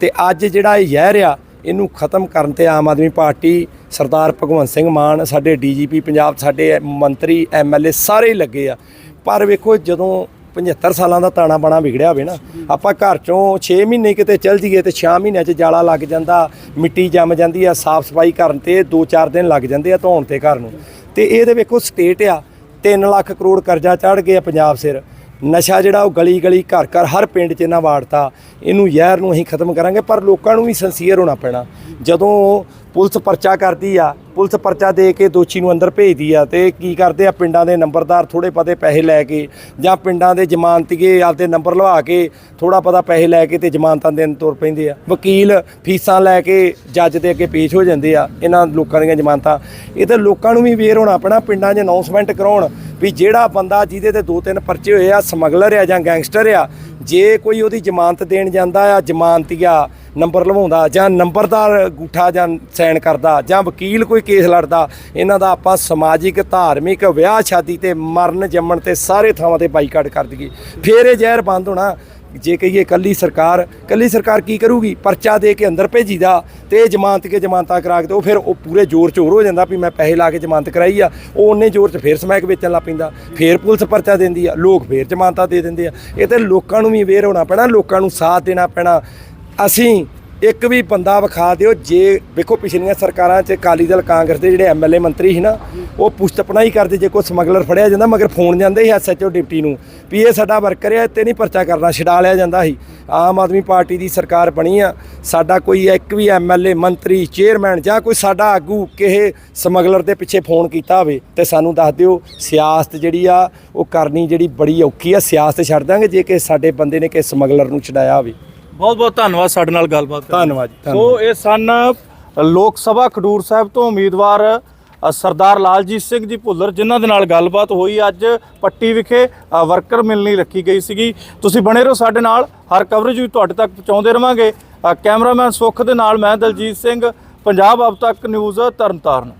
ਤੇ ਅੱਜ ਜਿਹੜਾ ਇਹ ਜ਼ਹਿਰ ਆ ਇਹਨੂੰ ਖਤਮ ਕਰਨ ਤੇ ਆਮ ਆਦਮੀ ਪਾਰਟੀ ਸਰਦਾਰ ਭਗਵੰਤ ਸਿੰਘ ਮਾਨ, ਸਾਡੇ ਡੀਜੀਪੀ ਪੰਜਾਬ, ਸਾਡੇ ਮੰਤਰੀ ਐਮਐਲਏ ਸਾਰੇ ਲੱਗੇ ਆ। ਪਰ ਵੇਖੋ, ਜਦੋਂ 75 ਸਾਲਾਂ ਦਾ ਤਾਣਾ ਬਾਣਾ ਵਿਗੜਿਆ ਹੋਵੇ ਨਾ, ਆਪਾਂ ਘਰ ਚੋਂ 6 ਮਹੀਨੇ ਕਿਤੇ ਚੱਲ ਜੀਏ ਤੇ 6 ਮਹੀਨਿਆਂ 'ਚ ਜਾਲਾ ਲੱਗ ਜਾਂਦਾ, ਮਿੱਟੀ ਜੰਮ ਜਾਂਦੀ ਆ, ਸਾਫ਼ ਸਫ਼ਾਈ ਕਰਨ ਤੇ 2-4 ਦਿਨ ਲੱਗ ਜਾਂਦੇ ਆ ਧੋਣ ਤੇ ਘਰ ਨੂੰ। ਤੇ ਇਹ ਦੇ ਵੇਖੋ ਸਟੇਟ ਆ 3 ਲੱਖ ਕਰੋੜ ਕਰਜ਼ਾ ਚੜ ਗਿਆ ਪੰਜਾਬ ਸਿਰ। ਨਸ਼ਾ ਜਿਹੜਾ ਉਹ ਗਲੀ ਗਲੀ ਘਰ ਘਰ ਹਰ ਪਿੰਡ 'ਚ ਇਹਨਾਂ ਵਾੜਤਾ ਇਹਨੂੰ ਜ਼ਹਿਰ ਨੂੰ ਅਸੀਂ ਖਤਮ ਕਰਾਂਗੇ, ਪਰ ਲੋਕਾਂ ਨੂੰ ਵੀ ਸੰਸੀਅਰ ਹੋਣਾ ਪੈਣਾ। ਜਦੋਂ ਪੁਲਿਸ ਪਰਚਾ ਕਰਦੀ ਆ, ਪੁਲਿਸ ਪਰਚਾ ਦੇ ਕੇ ਦੋਸ਼ੀ ਨੂੰ ਅੰਦਰ ਭੇਜਦੀ ਆ ਤੇ ਕੀ ਕਰਦੇ ਆ, ਪਿੰਡਾਂ ਦੇ ਨੰਬਰਦਾਰ ਥੋੜੇ ਪਤੇ ਪੈਸੇ ਲੈ ਕੇ ਜਾਂ ਪਿੰਡਾਂ ਦੇ ਜ਼ਮਾਨਤੀਏ ਆਪਦੇ ਨੰਬਰ ਲਵਾ ਕੇ ਥੋੜਾ ਪਤਾ ਪੈਸੇ ਲੈ ਕੇ ਤੇ ਜ਼ਮਾਨਤਾਂ ਦੇਣ ਤੁਰ ਪੈਂਦੇ ਆ। ਵਕੀਲ ਫੀਸਾਂ ਲੈ ਕੇ ਜੱਜ ਦੇ ਅੱਗੇ ਪੇਸ਼ ਹੋ ਜਾਂਦੇ ਆ, ਇਹਨਾਂ ਲੋਕਾਂ ਦੀਆਂ ਜ਼ਮਾਨਤਾਂ। ਇਹ ਤਾਂ ਲੋਕਾਂ ਨੂੰ ਵੀ ਅਵੇਅਰ ਹੋਣਾ ਪੈਣਾ, ਪਿੰਡਾਂ 'ਚ ਅਨਾਉਂਸਮੈਂਟ ਕਰਾਉਣ ਵੀ ਜਿਹੜਾ ਬੰਦਾ ਜਿਹਦੇ ਤੇ ਦੋ ਤਿੰਨ ਪਰਚੇ ਹੋਏ ਆ, ਸਮਗਲਰ ਆ ਜਾਂ ਗੈਂਗਸਟਰ ਆ, ਜੇ ਕੋਈ ਉਹਦੀ ਜ਼ਮਾਨਤ ਦੇਣ ਜਾਂਦਾ ਆ, ਜ਼ਮਾਨਤੀਆ ਨੰਬਰ ਲਵਾਉਂਦਾ ਜਾਂ ਨੰਬਰਦਾਰ ਗੂਠਾ ਜਾਂ ਸਾਈਨ ਕਰਦਾ ਜਾਂ ਵਕੀਲ ਕੋਈ ਕੇਸ ਲੜਦਾ, ਇਹਨਾਂ ਦਾ ਆਪਾਂ ਸਮਾਜਿਕ, ਧਾਰਮਿਕ ਵਿਆਹ ਸ਼ਾਦੀ ਤੇ ਮਰਨ ਜੰਮਣ ਤੇ ਸਾਰੇ ਥਾਵਾਂ ਤੇ ਬਾਈਕਾਟ ਕਰ ਦਈਏ। ਫੇਰ ਇਹ ਜ਼ਹਿਰ ਬੰਦ ਹੋਣਾ। ਜੇ ਕਹੀਏ ਕੱਲੀ ਸਰਕਾਰ ਕੱਲੀ ਸਰਕਾਰ ਕੀ ਕਰੂਗੀ? ਪਰਚਾ ਦੇ ਕੇ ਅੰਦਰ ਭੇਜੀਦਾ ਤੇ ਇਹ ਜ਼ਮਾਨਤ ਕੇ ਜ਼ਮਾਨਤਾਂ ਕਰਾ ਕੇ ਤੇ ਉਹ ਫਿਰ ਉਹ ਪੂਰੇ ਜ਼ੋਰ ਚੋਰ ਹੋ ਜਾਂਦਾ ਵੀ ਮੈਂ ਪੈਸੇ ਲਾ ਕੇ ਜ਼ਮਾਨਤ ਕਰਾਈ ਆ, ਉਹ ਉਹਨੇ ਜ਼ੋਰ 'ਚ ਫੇਰ ਸਮੈਕ ਵੇਚਣ ਲੱਗ ਪੈਂਦਾ, ਫੇਰ ਪੁਲਿਸ ਪਰਚਾ ਦਿੰਦੀ ਆ, ਲੋਕ ਫੇਰ ਜ਼ਮਾਨਤਾਂ ਦੇ ਦਿੰਦੇ ਆ। ਇਹ ਤੇ ਲੋਕਾਂ ਨੂੰ ਵੀ ਅਵੇਅਰ ਹੋਣਾ ਪੈਣਾ, ਲੋਕਾਂ ਨੂੰ ਸਾਥ ਦੇਣਾ ਪੈਣਾ। ਅਸੀਂ ਇੱਕ ਵੀ ਬੰਦਾ ਵਿਖਾ ਦਿਓ, ਜੇ ਵੇਖੋ ਪਿਛਲੀਆਂ ਸਰਕਾਰਾਂ 'ਚ ਅਕਾਲੀ ਦਲ, ਕਾਂਗਰਸ ਦੇ ਜਿਹੜੇ ਐਮਐਲਏ ਮੰਤਰੀ ਸੀ ਨਾ, ਉਹ ਪੁਸ਼ਤਪਣਾ ਹੀ ਕਰਦੇ, ਜੇ ਕੋਈ ਸਮਗਲਰ ਫੜਿਆ ਜਾਂਦਾ, ਮਗਰ ਫੋਨ ਜਾਂਦੇ ਸੀ ਐਸਐਚਓ ਡਿਪਟੀ ਨੂੰ ਵੀ ਇਹ ਸਾਡਾ ਵਰਕਰ ਹੈ ਤੇ ਨਹੀਂ ਪਰਚਾ ਕਰਨਾ, ਛਡਾ ਲਿਆ ਜਾਂਦਾ ਸੀ। ਆਮ ਆਦਮੀ ਪਾਰਟੀ ਦੀ ਸਰਕਾਰ ਬਣੀ ਆ, ਸਾਡਾ ਕੋਈ ਇੱਕ ਵੀ ਐਮਐਲਏ ਮੰਤਰੀ, ਚੇਅਰਮੈਨ ਜਾਂ ਕੋਈ ਸਾਡਾ ਆਗੂ ਕਿਸੇ ਸਮਗਲਰ ਦੇ ਪਿੱਛੇ ਫੋਨ ਕੀਤਾ ਹੋਵੇ, ਤੇ ਸਾਨੂੰ ਦੱਸ ਦਿਓ, ਸਿਆਸਤ ਜਿਹੜੀ ਆ, ਉਹ ਕਰਨੀ ਜਿਹੜੀ ਬੜੀ ਔਖੀ ਆ, ਸਿਆਸਤ ਛੱਡ ਦਾਂਗੇ ਜੇ ਕਿ ਸਾਡੇ ਬੰਦੇ ਨੇ ਕਿਸੇ ਸਮਗਲਰ ਨੂੰ ਛਡਾਇਆ ਹੋਵੇ। ਬਹੁਤ ਬਹੁਤ ਧੰਨਵਾਦ ਸਾਡੇ ਨਾਲ ਗੱਲਬਾਤ ਕਰਨ ਲਈ। ਧੰਨਵਾਦ ਜੀ, ਧੰਨਵਾਦ। ਸੋ ਇਹ ਸਨ ਲੋਕ ਸਭਾ ਖਡੂਰ ਸਾਹਿਬ ਤੋਂ ਉਮੀਦਵਾਰ ਅ, ਸਰਦਾਰ ਲਾਲਜੀਤ ਸਿੰਘ ਜੀ ਭੁੱਲਰ ਜਿਨ੍ਹਾਂ ਦੇ ਨਾਲ ਗੱਲਬਾਤ ਹੋਈ ਅੱਜ ਪੱਟੀ ਵਿਖੇ ਅ, ਵਰਕਰ ਮਿਲਣੀ ਰੱਖੀ ਗਈ ਸੀਗੀ ਤੁਸੀਂ ਬਣੇ ਰਹੋ ਸਾਡੇ ਨਾਲ ਹਰ ਕਵਰੇਜ ਵੀ ਤੁਹਾਡੇ ਤੱਕ ਪਹੁੰਚਾਉਂਦੇ ਰਵਾਂਗੇ ਅ, ਕੈਮਰਾਮੈਨ ਸੁੱਖ ਦੇ ਨਾਲ ਮੈਂ ਦਲਜੀਤ ਸਿੰਘ ਪੰਜਾਬ ਅਬ ਤੱਕ ਨਿਊਜ਼ ਤਰਨਤਾਰਨ